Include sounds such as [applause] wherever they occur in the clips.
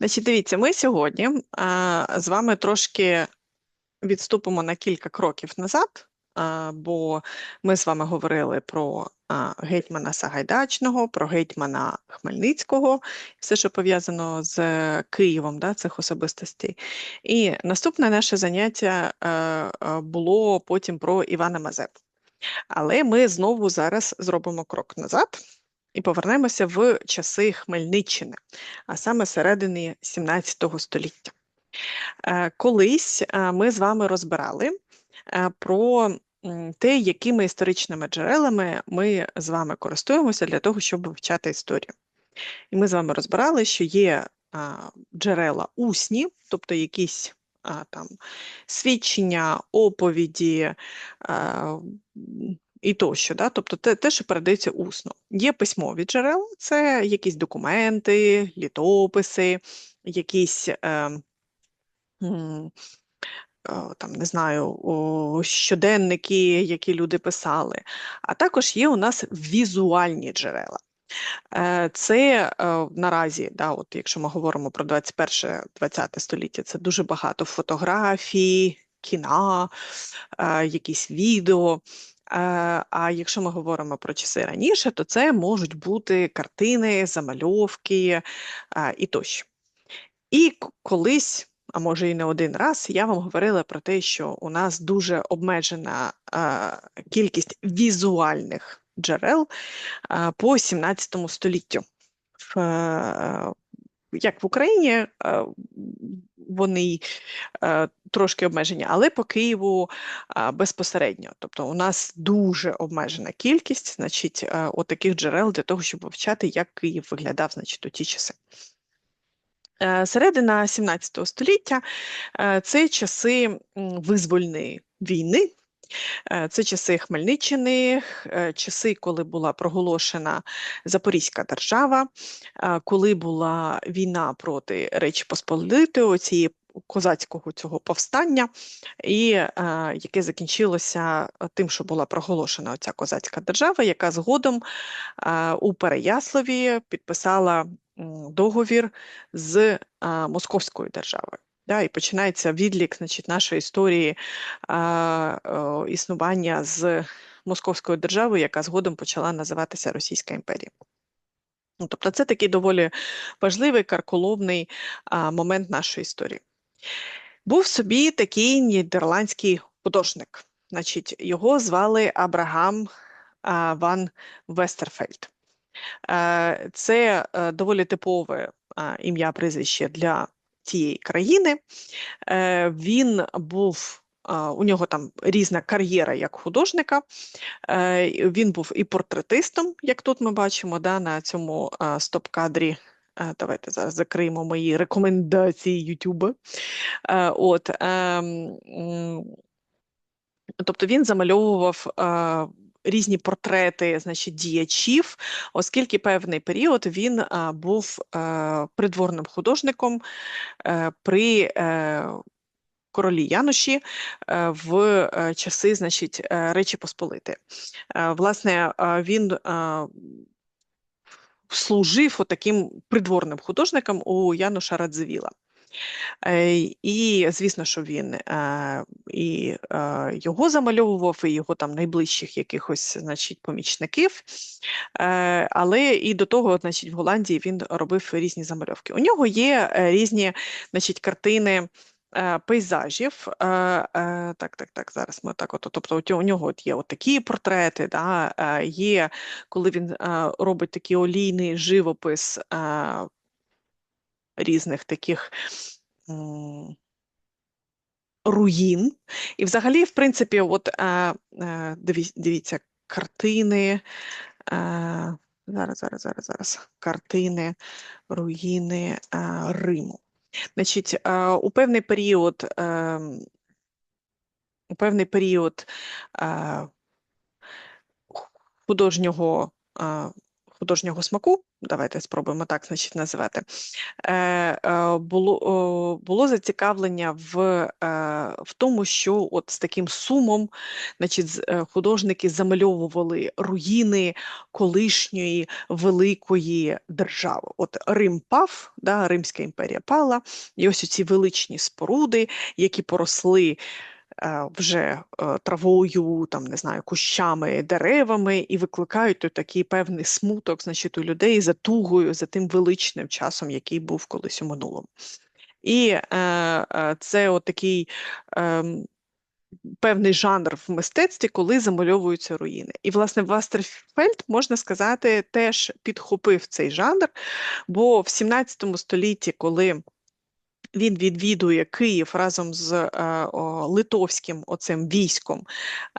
Значить, дивіться, ми сьогодні а, з вами трошки відступимо на кілька кроків назад, а, бо ми з вами говорили про а, гетьмана Сагайдачного, про гетьмана Хмельницького, все, що пов'язано з Києвом, да, цих особистостей. І наступне наше заняття е, е, було потім про Івана Мазепу. Але ми знову зараз зробимо крок назад і повернемося в часи Хмельниччини, а саме середини 17 століття. Е, Колись е, ми з вами розбирали е, про те, якими історичними джерелами ми з вами користуємося для того, щоб вивчати історію. І ми з вами розбирали, що є джерела усні, тобто якісь там свідчення, оповіді і тощо, да? тобто те, те, що передається усно. Є письмові джерела, це якісь документи, літописи, якісь. Е, е, Там, не знаю, щоденники, які люди писали, а також є у нас візуальні джерела. Е, Це е, наразі, да, от якщо ми говоримо про 21-20 століття, це дуже багато фотографій, кіна, якісь відео. Е, А якщо ми говоримо про часи раніше, то це можуть бути картини, замальовки е, і тощо. І колись, а може і не один раз, я вам говорила про те, що у нас дуже обмежена е, кількість візуальних джерел по 17 століттю. Як в Україні, вони е, трошки обмежені, але по Києву е, безпосередньо. Тобто у нас дуже обмежена кількість, значить, е, отаких джерел для того, щоб вивчати, як Київ виглядав, значить, у ті часи. Середина 17 століття це часи визвольної війни, це часи Хмельниччини, е, часи, коли була проголошена Запорізька держава, е, коли була війна проти Речі Посполитої, цієї козацького цього повстання, і е, яке закінчилося тим, що була проголошена оця козацька держава, яка згодом е, у Переяславі підписала договір з Московською державою. Да, і починається відлік значить, нашої історії а, існування з Московською державою, яка згодом почала називатися Російська імперія. Ну, тобто це такий доволі важливий карколомний а, момент нашої історії. Був собі такий нідерландський художник. Значить, його звали Абрагам а, Ван Вестерфельд. Е, Це е, доволі типове ім'я прізвище для цієї країни. Е, Він був. У нього там різна кар'єра як художника. Е, Він був і портретистом, як тут ми бачимо, да, на цьому стоп-кадрі. Е, Давайте зараз закриємо мої рекомендації Ютуба. От, ем, Тобто він замальовував різні портрети, значить, діячів, оскільки певний період він е, був е, придворним художником е, при королі Януші в часи, значить, Речі Посполити. Власне, він служив отаким придворним художником у Януша Радзивіла. Е, І звісно, що він е, і е, його замальовував, і його там найближчих якихось, значить, помічників. Але і до того, значить, в Голландії він робив різні замальовки. У нього є різні, значить, картини. Пейзажів, так, так, так, зараз ми так, от, тобто у нього от є от такі портрети, да, є, коли він робить такий олійний живопис різних таких руїн. І взагалі, в принципі, от е, е, дивіться, картини. Е, зараз, зараз, зараз, зараз. Картини, руїни е, Риму. Значить, е, у певний період, е, у певний період е, художнього е, художнього смаку, давайте спробуємо так значить, називати, е, е, було, було зацікавлення в, е, в тому, що от з таким сумом значить, художники замальовували руїни колишньої великої держави. От Рим пав, да, Римська імперія пала, і ось ці величні споруди, які поросли вже е, травою, там не знаю, кущами, деревами, і викликають той такий певний смуток, значить, у людей за тугою, за тим величним часом, який був колись у минулому. І е, е, це от такий ем, певний жанр в мистецтві, коли замальовуються руїни. І, власне, Вастерфельд, можна сказати, теж підхопив цей жанр, бо в 17 столітті, коли він відвідує Київ разом з е, литовським оцим військом,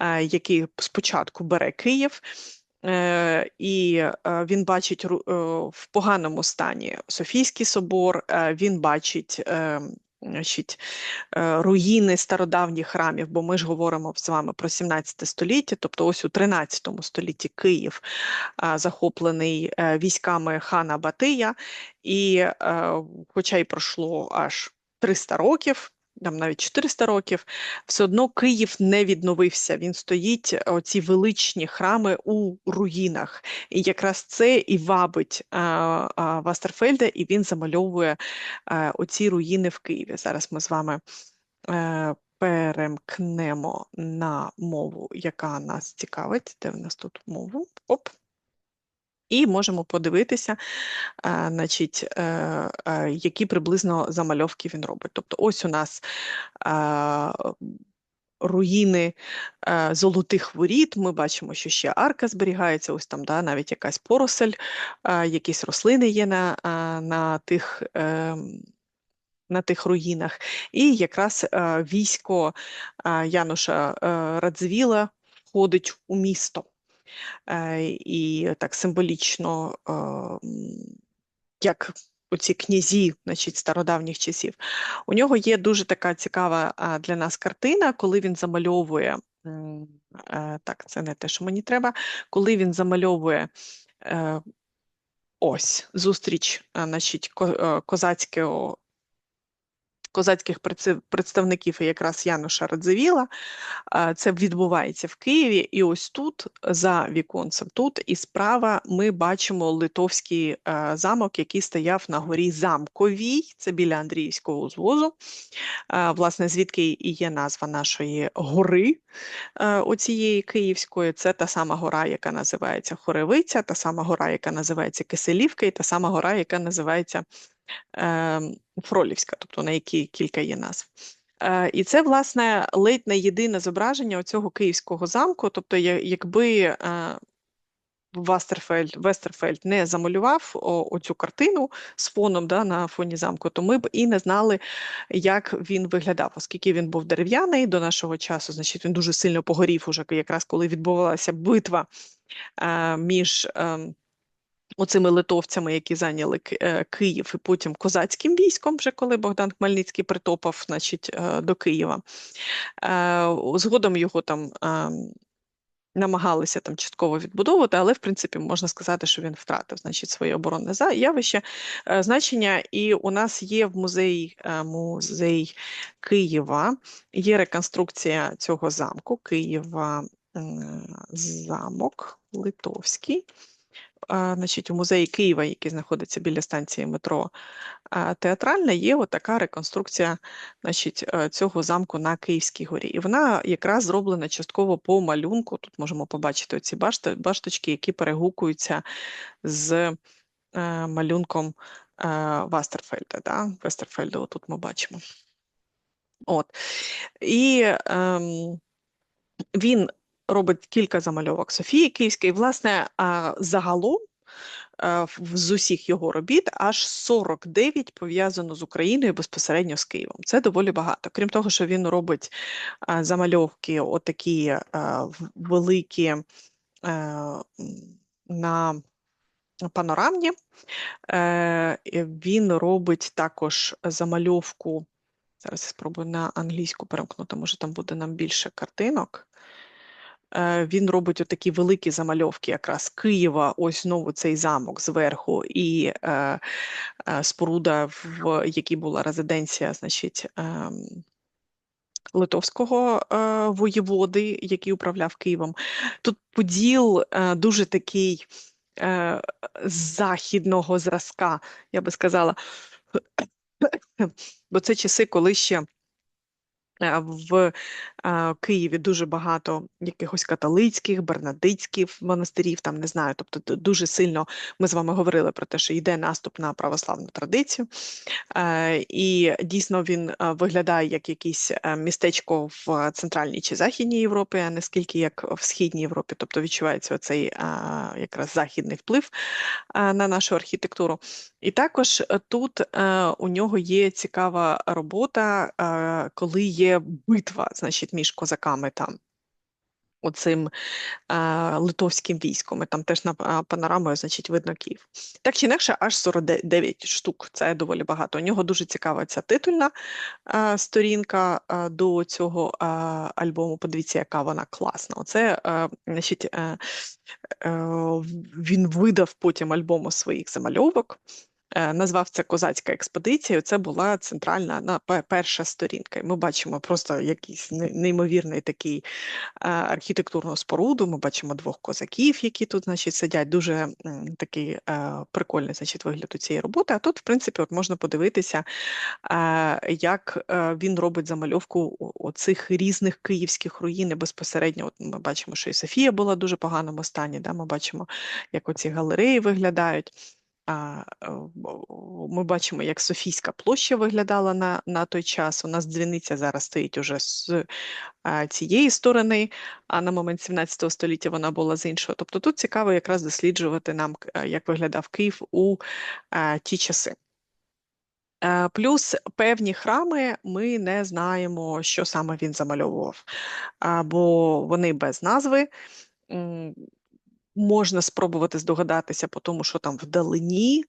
е, який спочатку бере Київ. Е, і він бачить в поганому стані Софійський собор, він бачить е, значить, е, руїни стародавніх храмів, бо ми ж говоримо з вами про 17 століття, тобто ось у 13 столітті Київ е, захоплений е, військами хана Батия, і хоча й пройшло аж 300 років, там навіть 400 років, все одно Київ не відновився. Він стоїть, е, оці величні храми у руїнах. І якраз це і вабить а, а, Вастерфельда, і він замальовує е, оці руїни в Києві. Зараз ми з вами е, перемкнемо на мову, яка нас цікавить. Де в нас тут мову? Оп. І можемо подивитися, е, значить, е, е, які приблизно замальовки він робить. Тобто, ось у нас руїни золотих воріт. Ми бачимо, що ще арка зберігається, ось там да, навіть якась поросель, якісь рослини є на, на тих. на тих руїнах, і якраз військо Януша Радзивіла входить у місто. Е, і так символічно, е, як оці князі, значить, стародавніх часів. У нього є дуже така цікава для нас картина, коли він замальовує. е, Так, це не те, що мені треба. Коли він замальовує е, ось зустріч, значить, е, козацького. Козацьких представників якраз Януша Радзивіла, Це відбувається в Києві, і ось тут, за віконцем, тут і справа ми бачимо литовський е, замок, який стояв на горі Замковій, це біля Андріївського узвозу. Власне, звідки і є назва нашої гори е, оцієї Київської. Це та сама гора, яка називається Хоревиця, та сама гора, яка називається Киселівка, і та сама гора, яка називається е, Фролівська, тобто на якій кілька є назв. Е, І це, власне, ледь не єдине зображення оцього київського замку. Тобто, якби е, Вастерфельд, Вестерфельд не замалював оцю картину з фоном да, на фоні замку, то ми б і не знали, як він виглядав, оскільки він був дерев'яний до нашого часу, значить він дуже сильно погорів, уже якраз коли відбувалася битва е, між. Оцими литовцями, які зайняли е, Київ, і потім козацьким військом, вже коли Богдан Хмельницький притопав, значить, е, до Києва. Е, Згодом його там намагалися там частково відбудовувати, але в принципі можна сказати, що він втратив значить, своє оборонне явище, значення. І у нас є в музеї музей Києва, є реконструкція цього замку Києва. Замок Литовський значить, у музеї Києва, який знаходиться біля станції метро Театральна, є отака реконструкція значить, е, цього замку на Київській горі. І вона якраз зроблена частково по малюнку. Тут можемо побачити ці башточки, які перегукуються з е, малюнком Вастерфельда. Да? Вестерфельда, тут ми бачимо. От. І ем, він робить кілька замальовок Софії Київської. Власне, загалом е, з усіх його робіт аж 49 пов'язано з Україною безпосередньо з Києвом. Це доволі багато. Крім того, що він робить замальовки, отакі е, великі е, на панорамні. Він робить також замальовку. Зараз я спробую на англійську перемкнути, може там буде нам більше картинок. Е, він робить отакі великі замальовки якраз Києва, ось знову цей замок зверху, і е, е, споруда, в якій була резиденція, значить. ем, Литовського е, воєводи, який управляв Києвом. Тут поділ е, дуже такий е, західного зразка, я би сказала. Бо це часи, коли ще е, в Києві дуже багато якихось католицьких, бернадицьких монастирів, там не знаю. Тобто дуже сильно ми з вами говорили про те, що йде наступ на православну традицію. Е, І дійсно він е, виглядає як якесь е, містечко в центральній чи західній Європі, а не скільки як в східній Європі. Тобто відчувається оцей якраз західний вплив на нашу архітектуру. І також тут у нього є цікава робота, коли є битва, значить, між козаками там. Оцим е, литовським військом, і там теж на е, панорамою, значить, видно Київ. Так чи інакше, аж 49 штук. Це доволі багато. У нього дуже цікава ця титульна е, сторінка е, до цього е, альбому. Подивіться, яка вона класна. Оце, е, значить, е, е, він видав потім альбому своїх замальовок. Е, Назвав це Козацька експедиція. Це була центральна на перша сторінка. І ми бачимо просто якийсь неймовірний такий е, архітектурну споруду. Ми бачимо двох козаків, які тут, значить, сидять. Дуже такий е, прикольний, значить, вигляд у цієї роботи. А тут, в принципі, от можна подивитися, як він робить замальовку оцих різних київських руїн. Безпосередньо, от ми бачимо, що і Софія була в дуже поганому стані. Да? Ми бачимо, як оці галереї виглядають. Бо- Ми бачимо, як Софійська площа виглядала на, на той час. У нас дзвіниця зараз стоїть уже з цієї сторони, а на момент 17 століття вона була з іншого. Тобто тут цікаво якраз досліджувати нам, е, як виглядав Київ у е, ті часи. Е, Плюс певні храми ми не знаємо, що саме він замальовував, бо вони без назви. Можна спробувати здогадатися по тому, що там вдалині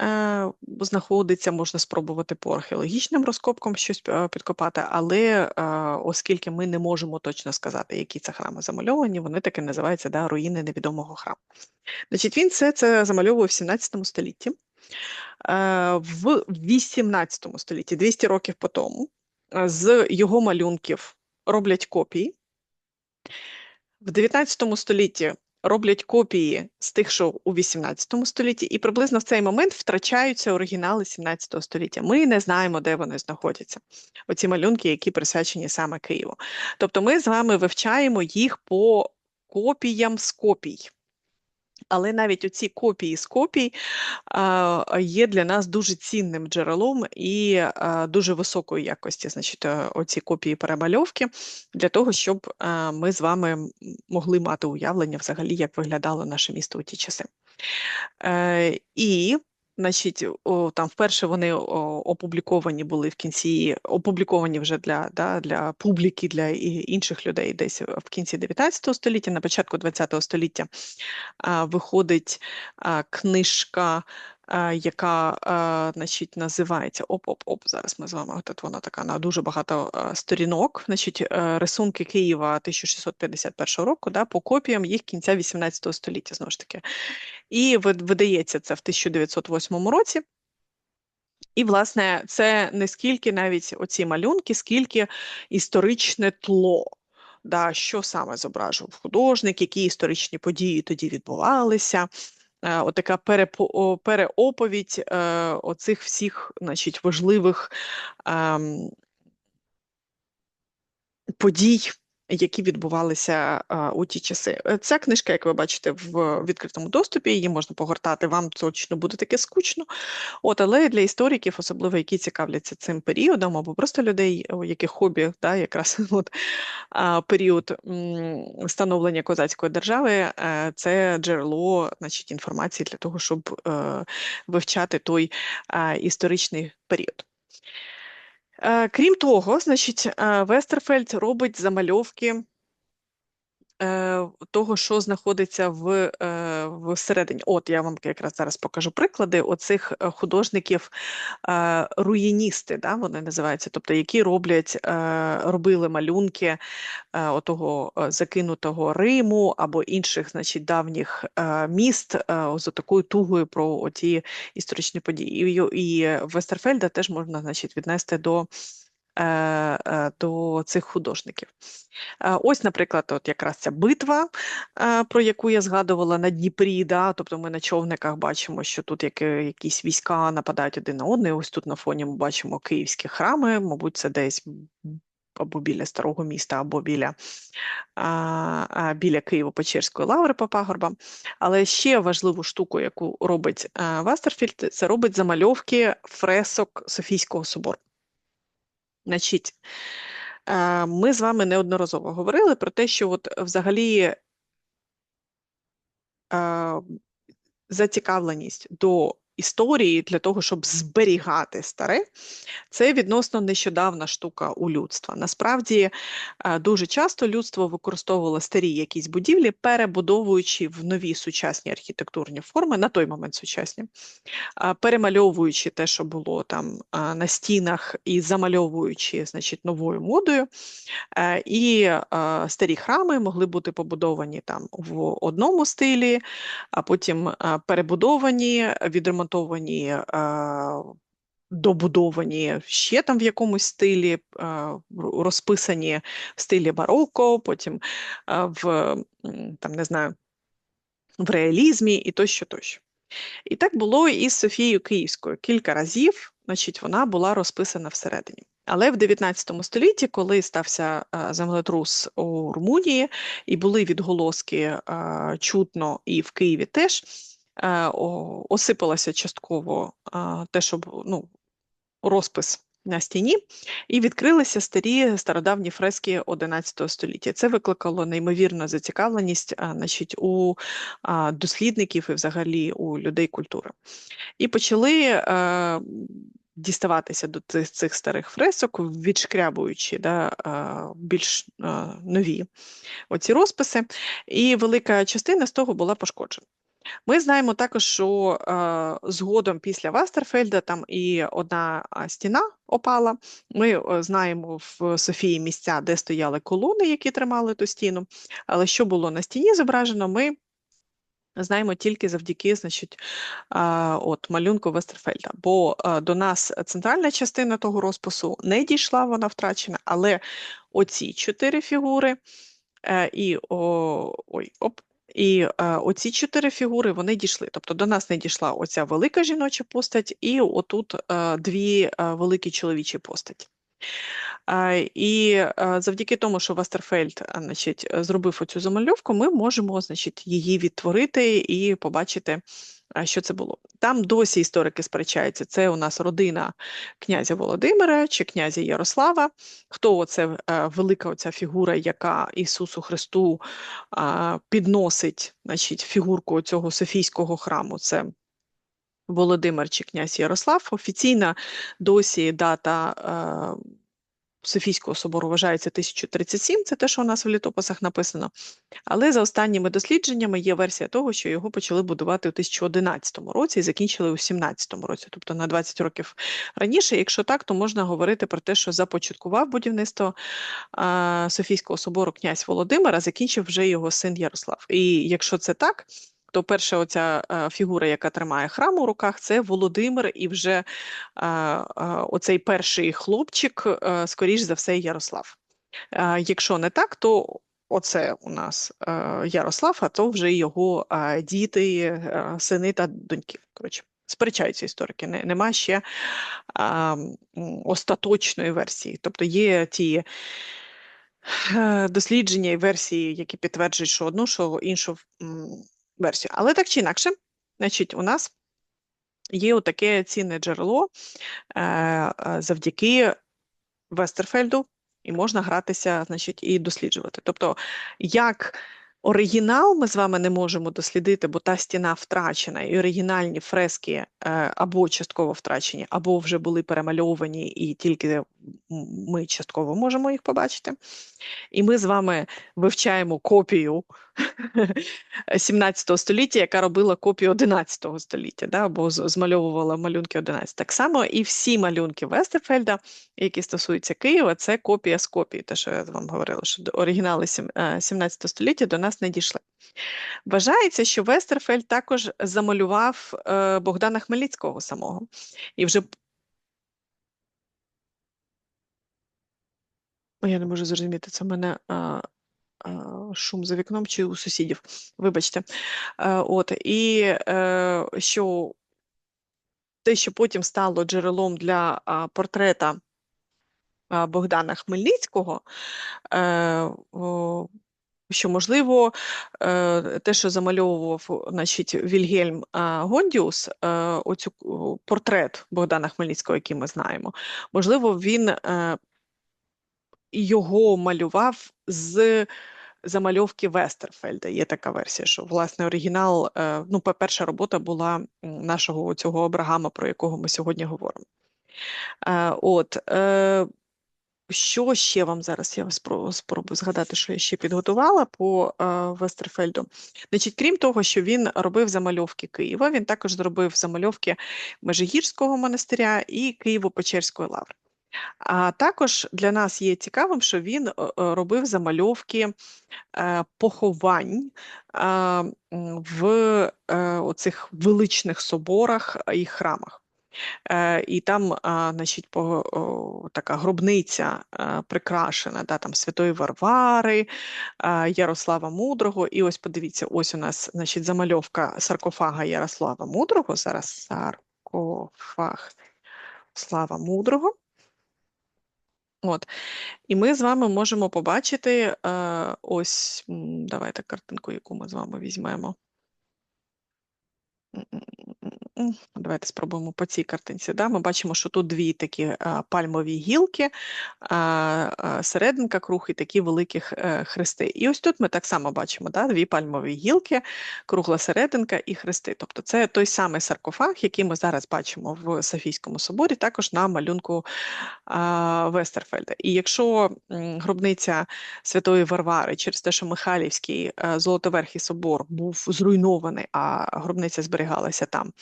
е, знаходиться, можна спробувати по археологічним розкопкам щось е, підкопати, але е, оскільки ми не можемо точно сказати, які це храми замальовані, вони таки називаються да, руїни невідомого храму. Значить, він все це замальовував в 17 столітті. Е, в 18 столітті, 200 років по тому, е, з його малюнків роблять копії. В 19 столітті роблять копії з тих, що у 18 столітті, і приблизно в цей момент втрачаються оригінали 17 століття. Ми не знаємо, де вони знаходяться. Оці малюнки, які присвячені саме Києву. Тобто ми з вами вивчаємо їх по копіям з копій. Але навіть оці копії з копій є для нас дуже цінним джерелом і дуже високої якості, значить, е, оці копії перемальовки, для того, щоб ми з вами могли мати уявлення взагалі, як виглядало наше місто у ті часи. Е, і, значить, о, там вперше вони о, опубліковані були в кінці, опубліковані вже для, да, для публіки, для інших людей десь в кінці 19 століття, на початку 20 століття а, виходить а, книжка, яка значить, називається Оп-оп-оп. Зараз ми з вами. Тут вона така на дуже багато сторінок. Значить, е, рисунки Києва 1651 року, да, по копіям їх кінця 18 століття, знову ж таки. І видається це в 1908 році. І, власне, це не скільки навіть оці малюнки, скільки історичне тло. Да, що саме зображував художник, які історичні події тоді відбувалися. Е, Отака переоповідь е, оцих всіх значить, важливих ем, подій, які відбувалися у ті часи. Е, Ця книжка, як ви бачите, в відкритому доступі, її можна погортати, вам точно буде таке скучно. От, але для істориків, особливо які цікавляться цим періодом, або просто людей, у яких хобі, да, якраз [laughs] от, період становлення козацької держави, е, це джерело значить, інформації для того, щоб е, вивчати той історичний період. Е, Крім того, значить, Вестерфельд робить замальовки того, що знаходиться в, е, всередині. От я вам якраз зараз покажу приклади оцих е, художників е, руїністи, да, вони називаються, тобто які роблять, е, робили малюнки е, отого е, закинутого Риму або інших, значить, давніх е, міст е, з такою тугою про оті історичні події. І, і Вестерфельда теж можна, значить, віднести до. Е, е, До цих художників. Е, Ось, наприклад, от якраз ця битва, про яку я згадувала на Дніпрі. Да? Тобто ми на човниках бачимо, що тут які, якісь війська нападають один на одне. Ось тут на фоні ми бачимо київські храми, мабуть, це десь або біля старого міста, або біля, а, а, біля Києво-Печерської лаври по пагорбам. Але ще важливу штуку, яку робить Вастерфільд, це робить замальовки фресок Софійського собору. Значить, е, ми з вами неодноразово говорили про те, що от взагалі е, зацікавленість до історії для того, щоб зберігати старе, це відносно нещодавна штука у людства. Насправді, е, дуже часто людство використовувало старі якісь будівлі, перебудовуючи в нові сучасні архітектурні форми, на той момент сучасні, перемальовуючи те, що було там на стінах, і замальовуючи значить, новою модою. Е, І е, старі храми могли бути побудовані там в одному стилі, а потім е, перебудовані, відремонтовані. Е, Добудовані ще там в якомусь стилі, розписані в стилі бароко, потім в там не знаю, в реалізмі і тощо, тощо. І так було і з Софією Київською. Кілька разів, значить, вона була розписана всередині. Але в 19 столітті, коли стався землетрус у Румунії, і були відголоски чутно і в Києві теж, осипалося частково е, те, що ну, розпис на стіні, і відкрилися старі стародавні фрески 11 століття. Це викликало неймовірну зацікавленість значить, у дослідників і взагалі у людей культури. І почали е, діставатися до цих, цих старих фресок, відшкрябуючи да, е, більш е, нові оці розписи, і велика частина з того була пошкоджена. Ми знаємо також, що е, згодом після Вастерфельда там і одна стіна опала. Ми е, знаємо в Софії місця, де стояли колони, які тримали ту стіну. Але що було на стіні зображено, ми знаємо тільки завдяки значить, а, от, малюнку Вестерфельда. Бо а, до нас центральна частина того розпису не дійшла, вона втрачена, але оці чотири фігури е, і о, ой, оп, і е, оці чотири фігури вони дійшли. Тобто до нас не дійшла оця велика жіноча постать, і отут е, дві е, великі чоловічі постаті. І завдяки тому, що Вастерфельд е, значить, зробив оцю замальовку, ми можемо значить, її відтворити і побачити, що це було. Там досі історики сперечаються, це у нас родина князя Володимира чи князя Ярослава. Хто оце е, велика оця фігура, яка Ісусу Христу підносить значить, фігурку цього Софійського храму? Це Володимир чи князь Ярослав. Офіційна досі дата е, Софійського собору вважається 1037, це те, що у нас в літописах написано. Але за останніми дослідженнями є версія того, що його почали будувати у 1011 році і закінчили у 17 році, тобто на 20 років раніше. Якщо так, то можна говорити про те, що започаткував будівництво е, Софійського собору князь Володимир, а закінчив вже його син Ярослав. І якщо це так, то перша оця е, фігура, яка тримає храм у руках, це Володимир, і вже е, е, оцей перший хлопчик, скоріш за все, Ярослав. Якщо не так, то оце у нас Ярослав, а то вже його діти, сини та доньки. Коротше, сперечаються історики. Не, нема ще остаточної версії. Тобто є ті дослідження і версії, які підтверджують, що одну, що іншу версію. Але так чи інакше, значить, у нас є отаке цінне джерело е, е, завдяки Вестерфельду, і можна гратися, значить, і досліджувати. Тобто, як оригінал ми з вами не можемо дослідити, бо та стіна втрачена, і оригінальні фрески е, або частково втрачені, або вже були перемальовані, і тільки ми частково можемо їх побачити. І ми з вами вивчаємо копію [laughs] 17 століття, яка робила копію 11 століття, да, або змальовувала малюнки 11. Так само і всі малюнки Вестерфельда, які стосуються Києва, це копія з копії, те, що я вам говорила, що оригінали сім- е, 17 століття до нас не дійшли. Вважається, що Вестерфельд також замалював е, Богдана Хмельницького самого. І вже я не можу зрозуміти, це в мене а, а, шум за вікном чи у сусідів. Вибачте. Е, от, і е, що те, що потім стало джерелом для а, портрета а, Богдана Хмельницького, е, о, що можливо, те, що замальовував значить, Вільгельм Гондіус, оцю портрет Богдана Хмельницького, який ми знаємо, можливо, він його малював з замальовки Вестерфельда. Є така версія, що власне оригінал, е, ну, перша робота була нашого цього Абрагама, про якого ми сьогодні говоримо. Е, От, е, що ще вам зараз? Я спробую згадати, що я ще підготувала по Вестерфельду. Значить, крім того, що він робив замальовки Києва, він також зробив замальовки Межигірського монастиря і Києво-Печерської лаври. А також для нас є цікавим, що він е, е, робив замальовки е, поховань в оцих величних соборах і храмах. І там, значить, така гробниця прикрашена, да, там Святої Варвари, Ярослава Мудрого. І ось подивіться, ось у нас значить, замальовка саркофага Ярослава Мудрого. Зараз саркофаг Слава Мудрого. От. І ми з вами можемо побачити е, ось, давайте картинку, яку ми з вами візьмемо. Давайте спробуємо по цій картинці. Да? Ми бачимо, що тут дві такі а, пальмові гілки, а, а, серединка круг і такі великі х- е, хрести. І ось тут ми так само бачимо да? дві пальмові гілки, кругла серединка і хрести. Тобто це той самий саркофаг, який ми зараз бачимо в Софійському соборі, також на малюнку Вестерфельда. І якщо гробниця Святої Варвари через те, що Михайлівський е, Золотоверхий собор був зруйнований, а гробниця зберігалася там.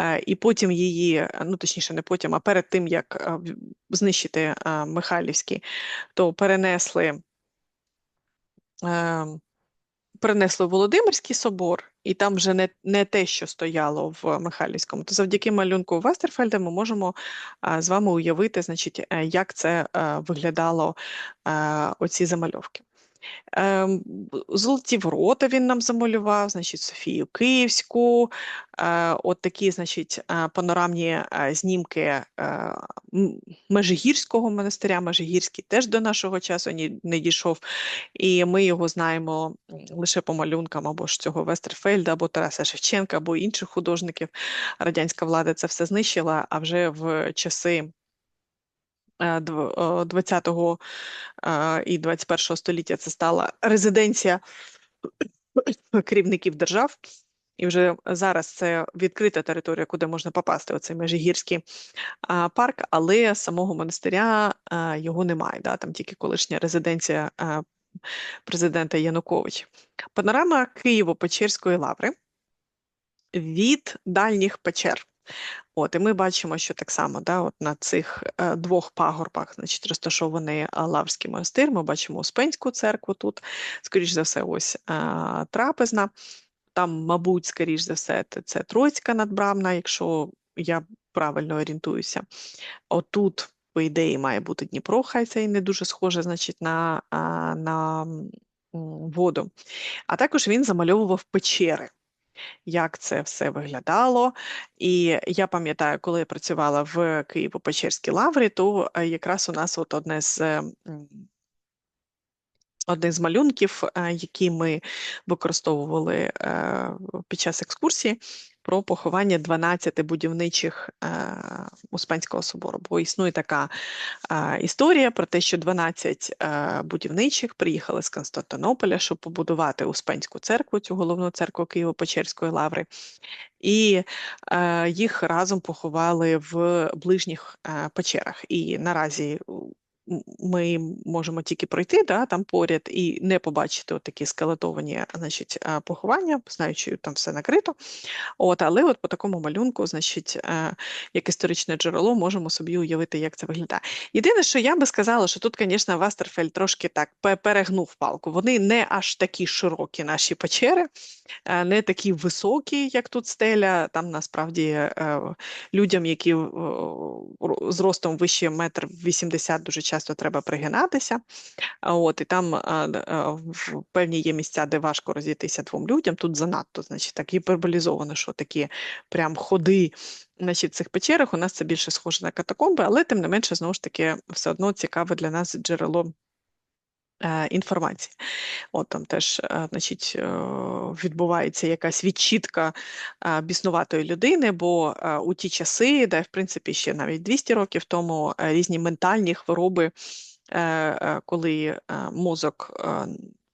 Е, І потім її, ну точніше, не потім, а перед тим, як е, знищити е, Михайлівський, то перенесли. е, Перенесли Володимирський собор, і там вже не, не те, що стояло в Михайлівському. То завдяки малюнку Вестерфельда ми можемо з вами уявити, значить, як це виглядало оці замальовки. Ем, Золоті ворота він нам замалював, значить, Софію Київську, е, от такі, значить, е, панорамні е, знімки Межигірського монастиря. Межигірський теж до нашого часу не дійшов, і ми його знаємо лише по малюнкам або ж цього Вестерфельда, або Тараса Шевченка, або інших художників. Радянська влада це все знищила, а вже в часи 20-го е, і 21-го століття це стала резиденція [coughs] керівників держав. І вже зараз це відкрита територія, куди можна попасти, оцей Межигірський парк, але самого монастиря його немає. Да? Там тільки колишня резиденція президента Януковича. Панорама Києво-Печерської лаври від дальніх печер. От, і ми бачимо, що так само да, от на цих е, двох пагорбах значить, розташований е, Лаврський монастир. Ми бачимо Успенську церкву тут, скоріш за все, ось е, трапезна. Там, мабуть, скоріш за все, це, Троїцька надбрамна, якщо я правильно орієнтуюся. Отут, по ідеї, має бути Дніпро, хай це і не дуже схоже, значить, на, а, на воду. А також він замальовував печери як це все виглядало. І я пам'ятаю, коли я працювала в Києво-Печерській лаврі, то е, якраз у нас от одне з е, один з малюнків, е, які ми використовували е, під час екскурсії, про поховання 12 будівничих е, Успенського собору. Бо існує така е, історія про те, що 12 е, будівничих приїхали з Константинополя, щоб побудувати Успенську церкву, цю головну церкву Києво-Печерської лаври. І їх разом поховали в ближніх печерах. І наразі ми можемо тільки пройти да, там поряд і не побачити от такі скелетовані значить, е, поховання, знаючи, там все накрито. От, але от по такому малюнку, значить, е, як історичне джерело, можемо собі уявити, як це виглядає. Єдине, що я би сказала, що тут, звісно, Вастерфель трошки так перегнув палку. Вони не аж такі широкі, наші печери, е, не такі високі, як тут стеля. Там насправді людям, які е, ро- з ростом вище метр вісімдесят, дуже часто треба пригинатися. От, і там певні є місця, де важко розійтися двом людям. Тут занадто, значить, так гіперболізовано, що такі прям ходи значить, в цих печерах. У нас це більше схоже на катакомби, але тим не менше, знову ж таки, все одно цікаве для нас джерело інформації. От там теж, е, значить, е, відбувається якась відчітка е, біснуватої людини, бо е, у ті часи, де в принципі ще навіть 200 років тому е, різні ментальні хвороби, е, е, коли е, мозок е,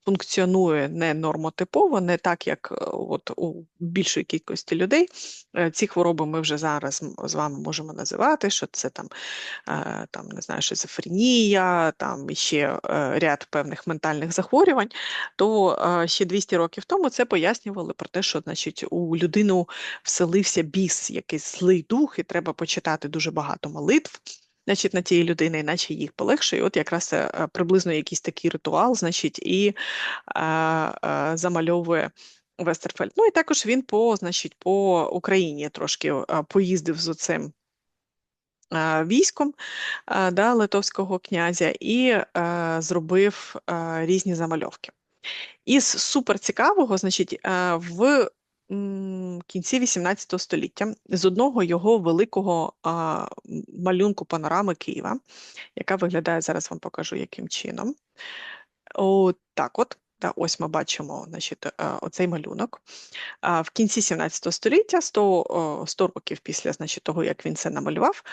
функціонує не нормотипово, не так, як е, от у більшої кількості людей. Е, Ці хвороби ми вже зараз з вами можемо називати, що це там е, там, не знаю, шизофренія, там ще ряд певних ментальних захворювань, то ще 200 років тому це пояснювали про те, що значить, у людину вселився біс, якийсь злий дух, і треба почитати дуже багато молитв. Значить, на тієї людини, іначе їх полегшує. От якраз е, приблизно якийсь такий ритуал, значить, і е, е, замальовує Вестерфельд. Ну і також він по, значить, по Україні трошки е, поїздив з оцим е, військом е, да, литовського князя і е, зробив е, різні замальовки. Із суперцікавого, значить, е, в кінці 18 століття з одного його великого а, малюнку панорами Києва, яка виглядає, зараз вам покажу, яким чином. О, так от. Да, ось ми бачимо значить, е, оцей малюнок. В кінці 17 століття, 100, 100 років після значить, того, як він це намалював,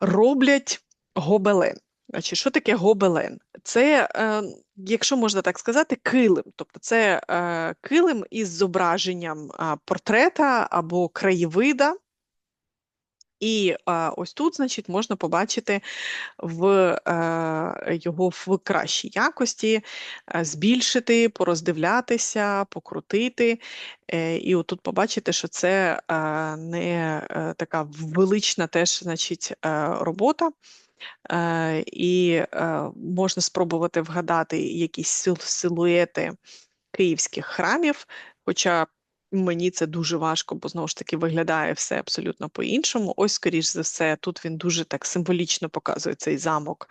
роблять гобелен. Значить, що таке гобелен? Це, е, якщо можна так сказати, килим. Тобто це е, килим із зображенням портрета або краєвида. І ось тут, значить, можна побачити в е, його в кращій якості, збільшити, пороздивлятися, покрутити. І отут побачите, що це не така велична теж, значить, робота. Е, і е, можна спробувати вгадати якісь силуети київських храмів, хоча мені це дуже важко, бо знову ж таки виглядає все абсолютно по-іншому. Ось, скоріш за все, тут він дуже так символічно показує цей замок,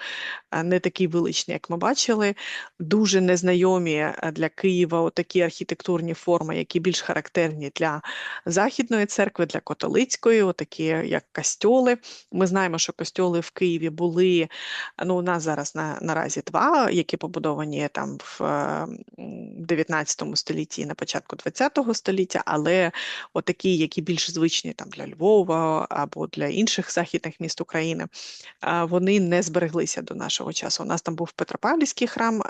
е, не такий величний, як ми бачили. Дуже незнайомі е, для Києва такі архітектурні форми, які більш характерні для Західної церкви, для католицької, отакі як костьоли. Ми знаємо, що костьоли в Києві були. Ну, у нас зараз на, наразі два, які побудовані там в е, 19 столітті на початку 20 століття, але отакі, які більш звичні там для Львова або для інших західних міст України, вони не збереглися до нашого часу. У нас там був Петропавлівський храм,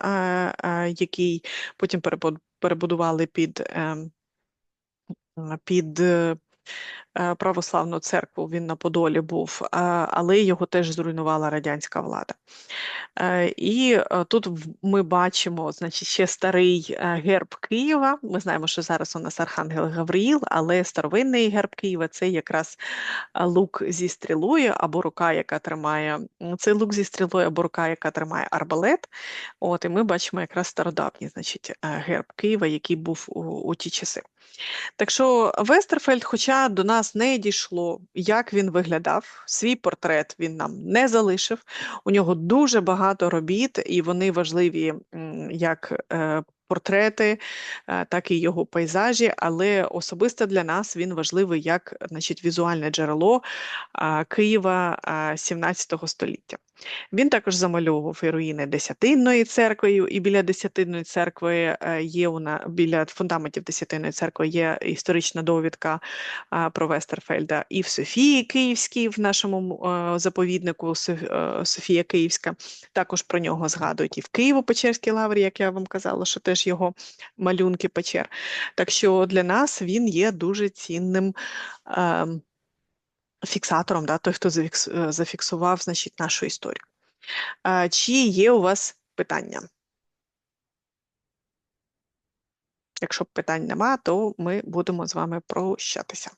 який потім перебудували під. ем, під е, православну церкву, він на Подолі був, але його теж зруйнувала радянська влада. Е, І е, тут ми бачимо, значить, ще старий е, герб Києва. Ми знаємо, що зараз у нас Архангел Гавриїл, але старовинний герб Києва це якраз е, лук зі стрілою або рука, яка тримає це лук зі стрілою або рука, яка тримає арбалет. От, і ми бачимо якраз стародавній, значить, е, герб Києва, який був у, у ті часи. Так що Вестерфельд, хоча до нас не дійшло, як він виглядав, свій портрет він нам не залишив. У нього дуже багато робіт, і вони важливі як е, портрети, е, так і його пейзажі, але особисто для нас він важливий як значить, візуальне джерело Києва а, 17 століття. Він також замальовував і руїни Десятинної церкви, і біля Десятинної церкви е, є у на біля фундаментів Десятинної церкви є історична довідка про Вестерфельда. І в Софії Київській, в нашому е, заповіднику е, Софія Київська, також про нього згадують. І в Києво-Печерській лаврі, як я вам казала, що теж його малюнки печер. Так що для нас він є дуже цінним. Фіксатором, да, той, хто е, зафіксував значить, нашу історію. Е, Чи є у вас питання? Якщо питань нема, то ми будемо з вами прощатися.